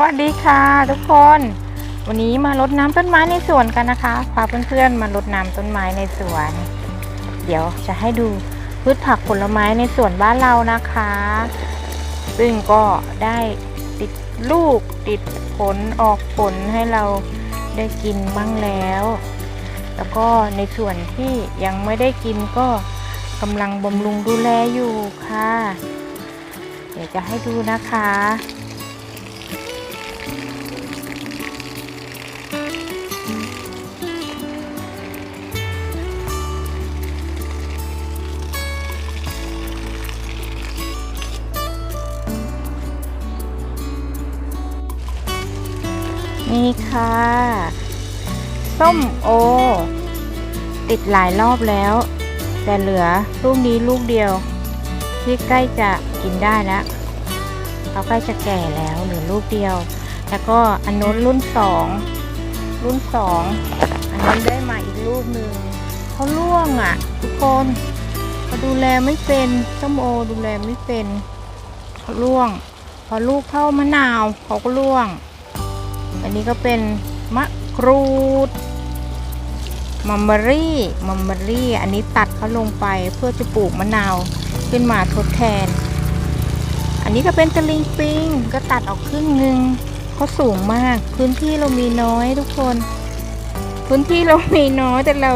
วัสดีค่ะ ทุกคน วันนี้มารดน้ำต้นไม้ในสวนกันนะคะพาเพื่อนๆมารดน้ำต้นไม้ในสวน เดี๋ยวจะให้ดูพืชผักผลไม้ในสวนบ้านเรานะคะ ซึ่งก็ได้ติดลูกติดผลออกผลให้เราได้กินบ้างแล้ว แล้วก็ในส่วนที่ยังไม่ได้กินก็กำลังบำรุงดูแลอยู่ค่ะ เดี๋ยวจะให้ดูนะคะ นี่ค่ะ ส้มโอ ติดหลายรอบแล้ว แต่เหลือลูกนี้ลูกเดียว ที่ใกล้จะกินได้แล้วเขาใกล้จะแก่แล้วเหลือลูกเดียว แล้วก็อันนู้นรุ่นสองรุ่นสองอันนั้นได้มาอีกลูกหนึ่งเขาล่วงอะ ทุกคนเขาดูแลไม่เป็นส้มโอดูแลไม่เป็นเขาล่วง พอลูกเข้ามะนาวเขาก็ล่วง อันนี้ก็เป็นมะกรูดมัมเบอรี่มัมเบอรี่ อันนี้ตัดเขาลงไปเพื่อจะปลูกมะนาวขึ้นมาทดแทน อันนี้ก็เป็นตะลิงปิงก็ตัดออกครึ่งหนึ่งเขาสูงมาก พื้นที่เรามีน้อยทุกคน พื้นที่เรามีน้อยแต่เรา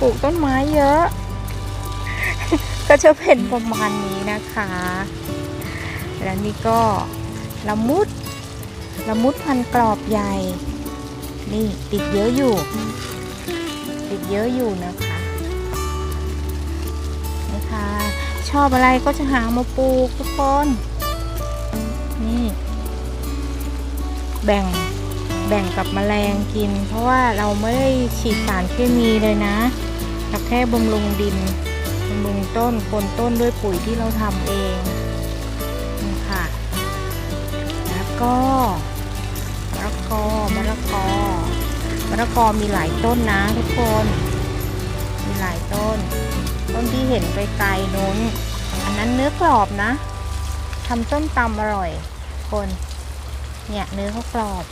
ปลูกต้นไม้เยอะ ก็จะเป็นประมาณนี้นะคะ แล้วนี่ก็ละมุด ละมุดพันกรอบใหญ่ นี่ติดเยอะอยู่ ติดเยอะอยู่นะคะนะคะชอบอะไรก็จะหามาปลูกทุกคนนี่ แบ่งแบ่งกับแมลงกิน เพราะว่าเราไม่ได้ฉีดสารเคมีเลยนะแค่บำรุงดินบำรุงต้นคนต้นด้วยปุ๋ยที่เราทำเองนี่ค่ะ แล้วก็ กอมะละกอมะละกอมีหลายต้นนะทุกคน มีหลายต้น ต้นที่เห็นไกลๆนู้น อันนั้นเนื้อกรอบนะทำส้มตำอร่อย คน เนี่ยเนื้อเขากรอบ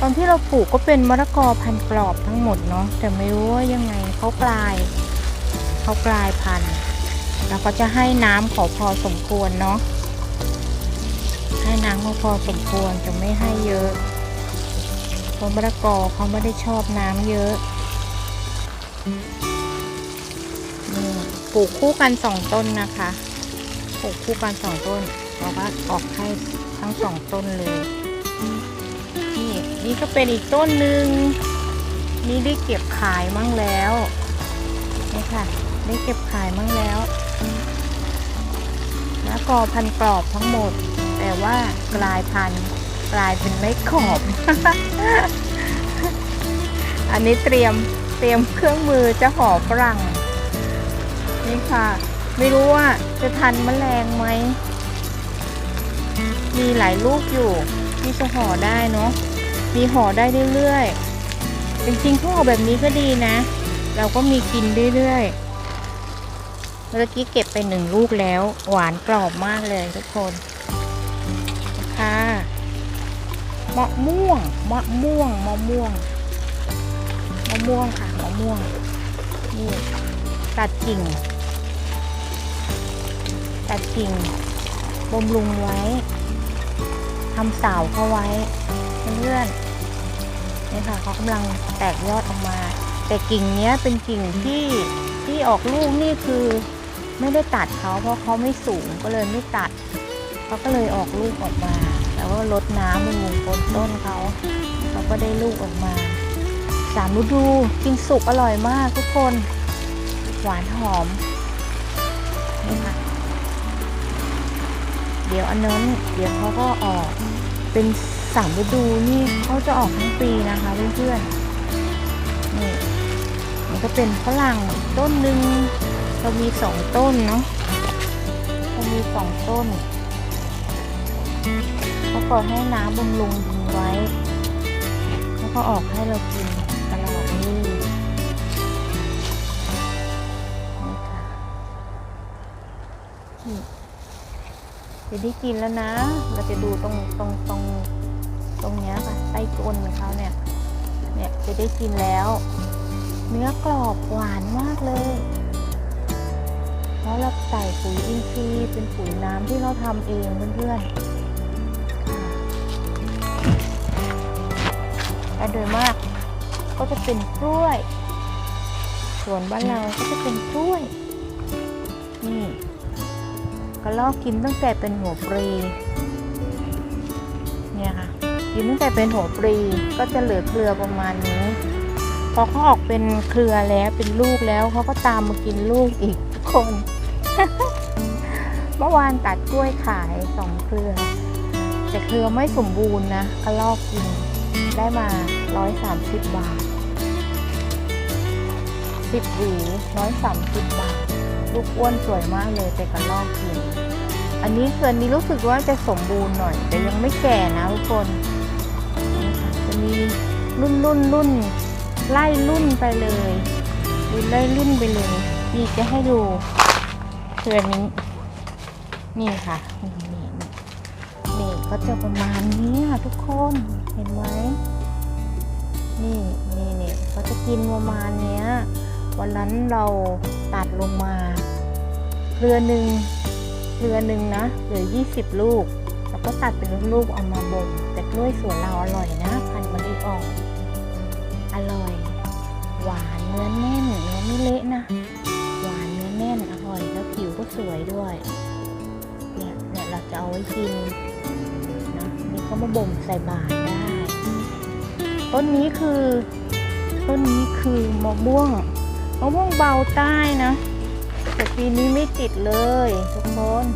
ตอนที่เราปลูกก็เป็นมะละกอพันกรอบทั้งหมดเนาะแต่ไม่รู้ว่ายังไงเขากลายเขากลายพันธุ์แล้วก็จะให้น้ำเขาพอสมควรเนาะ ให้น้ำเขาพอสมควรจะไม่ให้เยอะเพราะมะละกอเขาไม่ได้ชอบน้ำเยอะนี่ปลูกคู่กันสองต้นนะคะปลูกคู่กันสองต้นเราก็ออกให้ทั้งสองต้นเลยนี่นี่ก็เป็นอีกต้นหนึ่งนี่ได้เก็บขายมั่งแล้วนี่ค่ะ ได้เก็บขายมั่งแล้วมะละกอพันกรอบทั้งหมด แต่ว่ากลายพันธุ์กลายเป็นไม่กรอบ อันนี้เตรียมเตรียมเครื่องมือจะห่อฝรั่ง นี่ค่ะ ไม่รู้ว่าจะทันแมลงไหม มีหลายลูกอยู่ที่จะห่อได้เนาะมีห่อได้เรื่อยๆจริงๆห่อแบบนี้ก็ดีนะ เราก็มีกินเรื่อยๆเมื่อกี้เก็บไปหนึ่งลูกแล้ว หวานกรอบมากเลยทุกคน มะม่วง มะม่วง มะม่วง มะม่วงค่ะ มะม่วง นี่ ตัดกิ่ง ตัดกิ่งบำรุงไว้ ทำสาวเข้าไว้ เพื่อนๆนี่ค่ะเขากำลังแตกยอดออกมา แต่กิ่งเนี้ยเป็นกิ่งที่ที่ออกลูกนี่คือไม่ได้ตัดเขาเพราะเขาไม่สูงก็เลยไม่ตัดเขาก็เลยออกลูกออกมา ก็ลดน้ำบำรุงต้นต้นเขาเขาก็ได้ลูกออกมาสามฤดูกินสุกอร่อยมากทุกคน หวานหอมนี่ค่ะเดี๋ยวอันนั้นเดี๋ยวเขาก็ออกเป็นสามฤดูนี่เขาจะออกทั้งปีนะคะเพื่อนๆนี่มันก็เป็นฝรั่งต้นหนึ่งเรามีสองต้นเนาะเรามีสองต้น เขาก็ให้น้ำบำรุงดินไว้แล้วก็ออกให้เรากินตลอดนี่นี่ค่ะนี่จะได้กินแล้วนะ เราจะดูตรงตรงตรงตรงเนี้ยค่ะใต้ก้นของเขาเนี่ย เนี่ยจะได้กินแล้ว เนื้อกรอบหวานมากเลยเพราะเราใส่ปุ๋ยอินทรีย์เป็นปุ๋ยน้ำที่เราทำเองเพื่อนๆ และโดยมากก็จะเป็นกล้วยส่วนบ้านเราก็จะเป็นกล้วย นี่กระลอกกินตั้งแต่เป็นหัวปรีเนี่ยค่ะกินตั้งแต่เป็นหัวปรีก็จะเหลือเครือประมาณนี้ พอเขาออกเป็นเครือแล้วเป็นลูกแล้วเขาก็ตามมากินลูกอีกทุกคน เมื่อวานตัดกล้วยขายสองเครือ แต่เครือไม่สมบูรณ์นะกระลอกกิน ได้มา 130 บาท 10หวี130 บาท ลูกอ้วนสวยมากเลยแต่กระลอกกินอันนี้เครือนี้รู้สึกว่าจะสมบูรณ์หน่อย แต่ยังไม่แก่นะทุกคน จะมีรุ่นรุ่นรุ่นไล่รุ่นไปเลยรุ่นไล่รุ่นไปเลยนี่จะให้ดูเคือนี้ นี่ค่ะ นี่นี่นี่ก็จะประมาณนี้ค่ะทุกคน ห็นไหมนี่นี่เนี่ก็จะกินประมาณเนี้ย วันนั้นเราตัดลงมาเครือหนึ่งเครือหนึ่งนะเหลือ 20 ลูก แล้วก็ตัดเป็นลูกๆเอามาบ่มแต่กล้วยสวนเราอร่อยนะ พันธุ์มะลิอ่องอร่อย หวานเนื้อแน่นเนื้อไม่เละนะ หวานเนื้อแน่นอร่อยแล้วผิวก็สวยด้วยเนี่ยเนี่ยเราจะเอาไว้กินนะนี่ก็มาบ่มใส่บาตรได้ ต้นนี้คือ ต้นนี้คือมะม่วงมะม่วงเบาใต้นะแต่ปีนี้ไม่ติดเลยทุกคน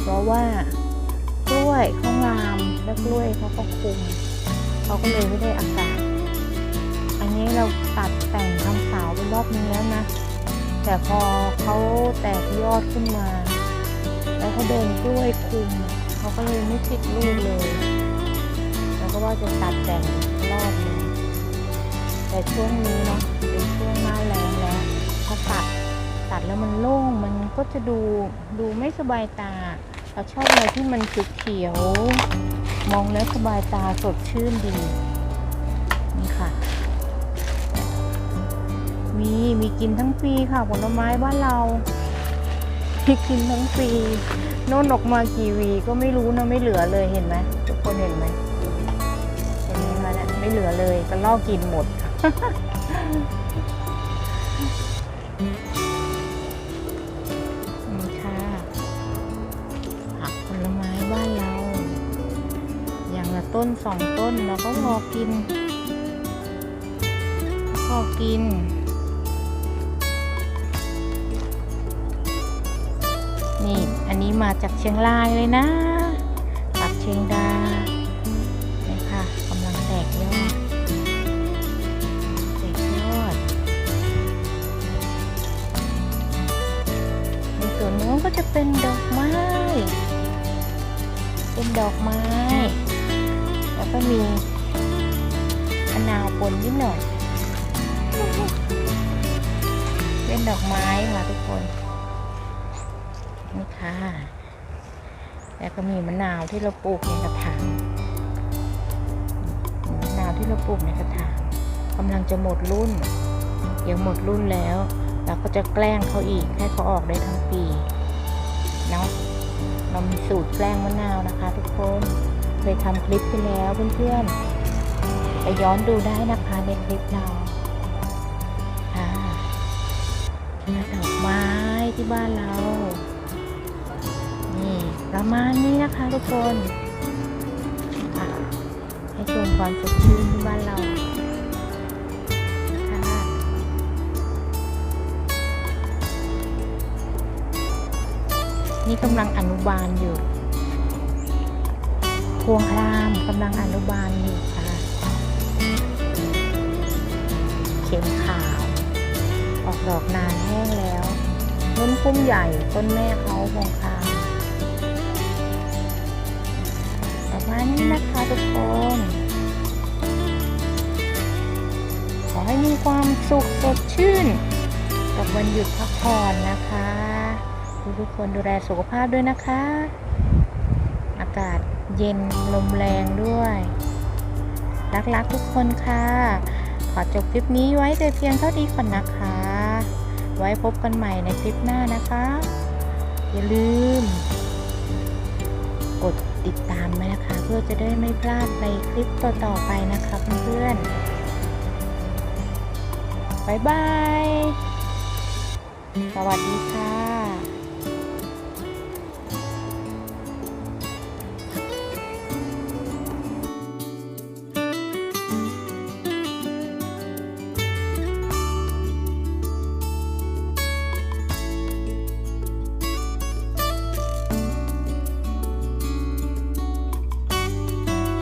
เพราะว่ากล้วยเขางามและกล้วยเขาก็คุมเขาก็เลยไม่ได้อากาศ อันนี้เราตัดแต่งทำสาวไปรอบนึงแล้วนะ แต่พอเขาแตกยอดขึ้นมา แล้วเขาเดินกล้วยคุมเขาก็เลยไม่ติดลูกเลย แล้วก็ว่าจะตัดแต่ง แต่ช่วงนี้เนาะเป็นช่วงหน้าแรงแล้วพอตัดตัดแล้วมันโล่งมันก็จะดูดูไม่สบายตาเราชอบอะไรที่มันเขียวมองแล้วสบายตาสดชื่นดีนี่ค่ะ มีมีกินทั้งปีค่ะผลไม้บ้านเรามีกินทั้งปีโน่นออกมากี่วีก็ไม่รู้นะไม่เหลือเลยเห็นไหมทุกคนเห็นไหมเห็นไหมคะเนี่ยไม่เหลือเลยก็ลอกกินหมด นี่ค่ะผักผลไม้บ้านเรา อย่างละต้นสองต้นเราก็พอกิน พอกิน นี่ อันนี้มาจากเชียงรายเลยนะ ปักเชียงดาย ส่วนนู้นก็จะเป็นดอกไม้ เป็นดอกไม้ แล้วก็มีมะนาวปนนิดหน่อย เป็นดอกไม้ค่ะทุกคนนี่ค่ะ แล้วก็มีมะนาวที่เราปลูกในกระถาง มะนาวที่เราปลูกในกระถางกำลังจะหมดรุ่น เดี๋ยวหมดรุ่นแล้ว เราก็จะแกล้งเขาอีกให้เขาออกได้ทั้งปีเนาะเรามีสูตรแกล้งมะนาวนะคะ ทุกคนเคยทำคลิปไปแล้วเพื่อนๆไปย้อนดูได้นะคะในคลิปเราค่ะดอกไม้ที่บ้านเรานี่ประมาณนี้นะคะทุกคนค่ะให้ชมความสดชื่นที่บ้านเรา นี่กำลังอนุบาลอยู่ พวงครามกำลังอนุบาลอยู่ค่ะ เข็มขาว ออกดอกนานแห้งแล้วต้นพุ่มใหญ่ต้นแม่เขาพวงครามประมาณนี้นะคะทุกคน ขอให้มีความสุขสดชื่น กับวันหยุดพักผ่อนนะคะ ทุกๆคนดูแลสุขภาพด้วยนะคะ อากาศเย็นลมแรงด้วย รักๆทุกคนค่ะ ขอจบคลิปนี้ไว้แต่เพียงเท่านี้ก่อนนะคะ ไว้พบกันใหม่ในคลิปหน้านะคะ อย่าลืม กดติดตามไว้นะคะ เพื่อจะได้ไม่พลาดในคลิปต่อๆไปนะคะเพื่อนๆบ๊ายบาย สวัสดีค่ะ